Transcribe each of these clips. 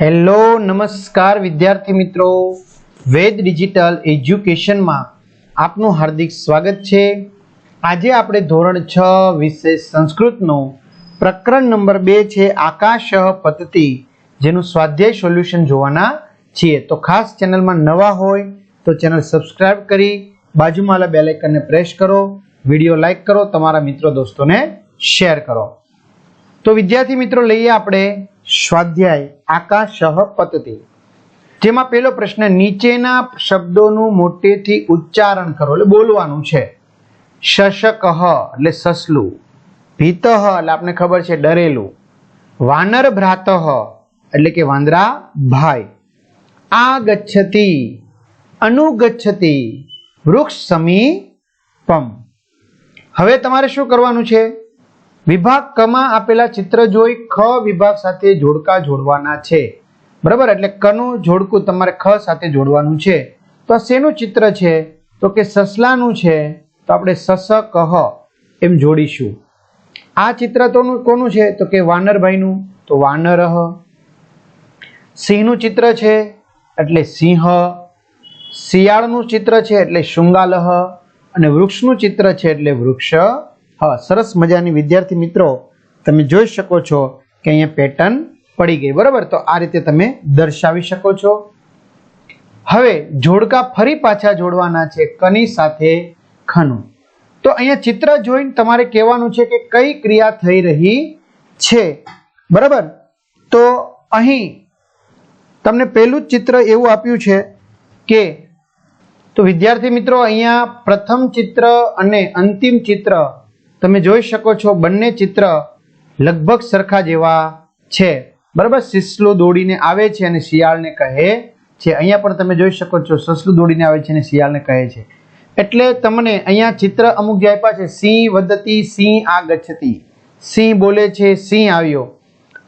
Hello, નમસ્કાર વિદ્યાર્થી મિત્રો. વેદ ડિજિટલ એજ્યુકેશનમાં આપનું હાર્દિક સ્વાગત છે. આજે આપણે ધોરણ છ વિષય સંસ્કૃતનો પ્રકરણ નંબર બે છે, આકાશ પદ્ધતિ, જેનું સ્વાધ્યાય સોલ્યુશન જોવાના છીએ. તો ખાસ ચેનલમાં નવા હોય તો ચેનલ સબસ્ક્રાઇબ કરી, બાજુમાં બેલ આઇકનને પ્રેસ કરો, વીડિયો લાઇક કરો, તમારા મિત્રો, દોસ્તોને શેર કરો. તો વિદ્યાર્થી મિત્રો, લઈએ આપણે સ્વાધ્યાય આકાશ પતતે. જેમાં પહેલો પ્રશ્ન, નીચેના શબ્દોનું મોટેથી ઉચ્ચારણ કરો. એટલે બોલવાનું છે. શશક, એટલે સસલું. ભીત, એટલે આપણે ખબર છે ડરેલું. વાનર ભ્રાત, એટલે કે વાંદરા ભાઈ. આ ગચ્છતી, અનુગચ્છતી, વૃક્ષ સમીપમ. હવે તમારે શું કરવાનું છે? વિભાગ કમાં આપેલા ચિત્ર જોઈ ખ વિભાગ સાથે જોડકા જોડવાના છે. બરાબર? એટલે કનું જોડકું તમારે ખ સાથે જોડવાનું છે. તો આ શેનું ચિત્ર છે? તો કે સસલાનું છે. તો આપણે સસ કહ એમ જોડીશું. આ ચિત્ર તો કોનું છે? તો કે વાનરભાઈનું. તો વાનર સિંહનું ચિત્ર છે, એટલે સિંહ. શિયાળનું ચિત્ર છે, એટલે શૃંગાલહ. અને વૃક્ષનું ચિત્ર છે, એટલે વૃક્ષ. હા, સરસ મજાની વિદ્યાર્થી મિત્રો, તમે જોઈ શકો છો કે અહીંયા પેટર્ન પડી ગઈ. બરાબર? તો આ રીતે તમે દર્શાવી શકો છો. હવે, જોડકા ફરી પાછા જોડવાના છે કની સાથે ખનું. તો અહીંયા ચિત્ર જોઈને તમારે કહેવાનું છે કે કઈ ક્રિયા થઈ રહી છે. બરાબર? તો અહીં તમને પહેલું જ ચિત્ર એવું આપ્યું છે કે, તો વિદ્યાર્થી મિત્રો, અહીંયા પ્રથમ ચિત્ર અને અંતિમ ચિત્ર તમે જોઈ શકો છો બંને ચિત્ર લગભગ સરખા જેવા છે. બરાબર? સિસલો દોડીને આવે છે અને શિયાળને કહે છે. અહીંયા પણ તમે જોઈ શકો છો સસલું દોડીને આવે છે અને શિયાળને કહે છે. એટલે તમને અહીંયા ચિત્ર અમુક જે આપ્યા છે, સિંહ વધતી સિંહ આ ગચ્છતી સિંહ બોલે છે, સિંહ આવ્યો.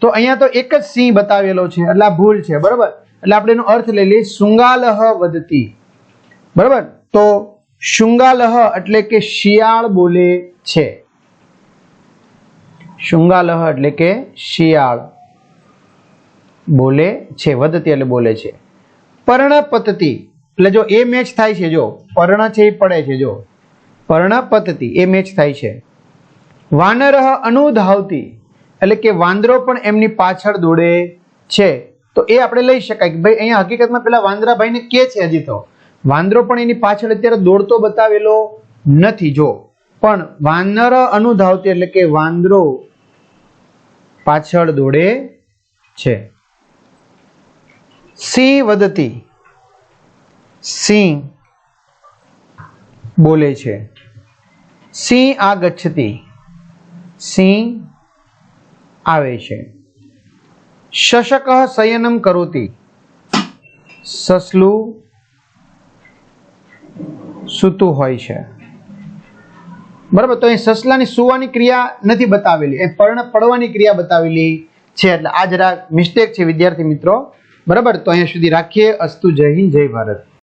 તો અહીંયા તો એક જ સિંહ બતાવેલો છે, એટલે આ ભૂલ છે. બરાબર? એટલે આપણે એનો અર્થ લઈ લઈએ, શૃંગાલહ વધતી બરાબર? તો શૃંગાલહ એટલે કે શિયાળ બોલે છે. શૃંગાલહ એટલે કે શિયાળ બોલે છે, વધતી એટલે બોલે છે. પર્ણપતતી એટલે જો એ મેચ થાય છે, જો પર્ણ છે એ પડે છે, જો. પર્ણપતતી એ મેચ થાય છે. વાનરહ અનુધાવતી એટલે કે વાંદરો પણ એમની પાછળ દોડે છે. તો એ આપણે લઈ શકાય કે ભાઈ અહીંયા હકીકતમાં પેલા વાંદરાભાઈને કે છે હજી તો. વાંદરો પણ એની પાછળ અત્યારે દોડતો બતાવેલો નથી, જો. પણ વાનર અનુધાવતી એટલે કે વાંદરો પાછળ દોડે છે. સિંહ વધતી. સિંહ બોલે છે. સિંહ આ ગચ્છતી. સિંહ આવે છે. શશક શયનમ કરોતી. સસલું સૂતું હોય છે. બરાબર? તો અહીં સસલાની સુવાની ક્રિયા નથી બતાવેલી. એ પર્ણ પડવાની ક્રિયા બતાવેલી છે. એટલે આ જરા મિસ્ટેક છે વિદ્યાર્થી મિત્રો. બરાબર? તો અહીંયા સુધી રાખીએ. અસ્તુ જય હિન્દ, જય ભારત.